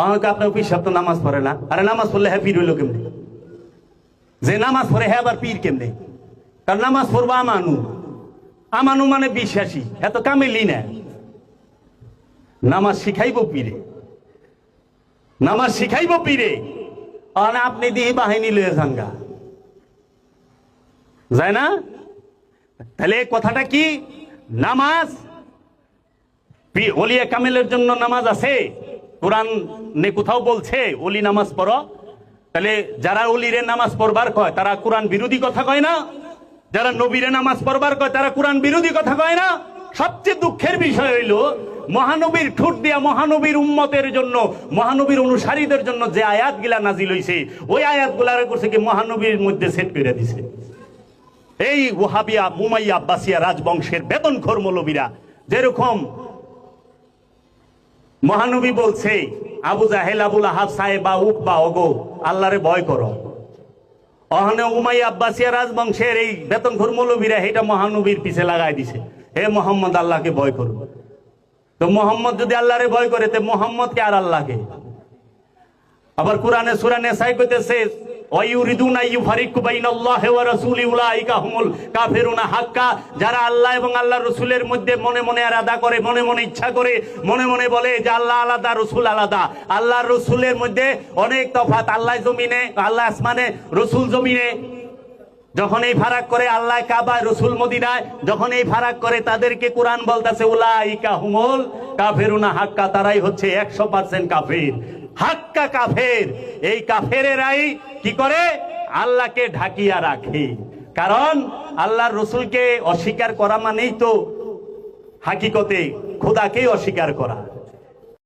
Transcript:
আপনার নামাজ পড়ে না। আরে নামাজ পড়লে হ্যাঁ পীর যে নামাজ পড়ে হ্যাঁ আবার পীর কারণ নামাজ পড়ব আমানু। আমানু মানে বিশ্বাসী এত কামেলি না। নামাজ শিখাইব পীরে। নামাজ পীরে। আর আপনি দিয়ে বাহিনী লয়ে যাঙ্গা। যায় না? তাহলে কথাটা কি? নামাজ? ওলিয়া কামেলের জন্য নামাজ আছে? কোরআন নে কোথাও বলছে, ওলি নামাজ পড়ো। তাহলে যারা ওলিরে নামাজ পড়বার কয়, তারা কোরআন বিরোধী কথা কয় না? যারা নবীরে নামাজ পড়বার কয়, তারা কোরআন বিরোধী কথা কয় না? সবচেয়ে দুঃখের বিষয় হইল, মহানবীর ঠোঁট দিয়া মহানবীর উম্মতের জন্য, মহানবীর অনুসারীদের জন্য যে আয়াত আয়াতগুলা নাজিল হইছে, ওই আয়াতগুলার করছে কি মহানবীর মধ্যে সেট করে দিছে। এই ওহাবিয়া, মুমাইয়া, আব্বাসিয়া রাজবংশের বেতন খোর মৌলবীরা, যেরকম মহানবী বলছে, আবু জাহেল, আবুল আহাব সাহেবা উকবা ওগো, আল্লাহরে ভয় করো। অহনে উমাই আব্বাসিয়া রাজবংশের এই বেতন মৌলবীরা এটা মহানবীর পিছে লাগাই দিছে। হে মোহাম্মদ, আল্লাহকে ভয় করো। তো মোহাম্মদ যদি আল্লাহরে ভয় করে, তো মোহাম্মদকে আর আল্লাহকে? আবার কোরআনে সুরানে সাই কইতেছে যারা আল্লাহ এবং আল্লাহর রাসূলের মধ্যে মনে মনে আলাদা করে, মনে মনে ইচ্ছা করে, মনে মনে বলে যে আল্লাহ আলাদা, রাসূল আলাদা। আল্লাহর রাসূলের মধ্যে অনেক তফাত আল্লাহ জমিনে, আল্লাহ আসমানে, রাসূল জমিনে। যখন এই ফারাক করে আল্লাহ কাবায় রসুল মদিনায়, যখন এই ফারাক করে তাদেরকে কোরআন বলতেছে, উলাইকা হুমুল কাফেরুনা হাক্কা, তারাই হচ্ছে একশো পার্সেন্ট কাফের। হাক্কা কাফের। এই কাফেরেরাই কি করে? আল্লাহকে ঢাকিয়া রাখে। কারণ আল্লাহর রসুলকে অস্বীকার করা মানেই তো হাকিকতে খোদাকেই অস্বীকার করা।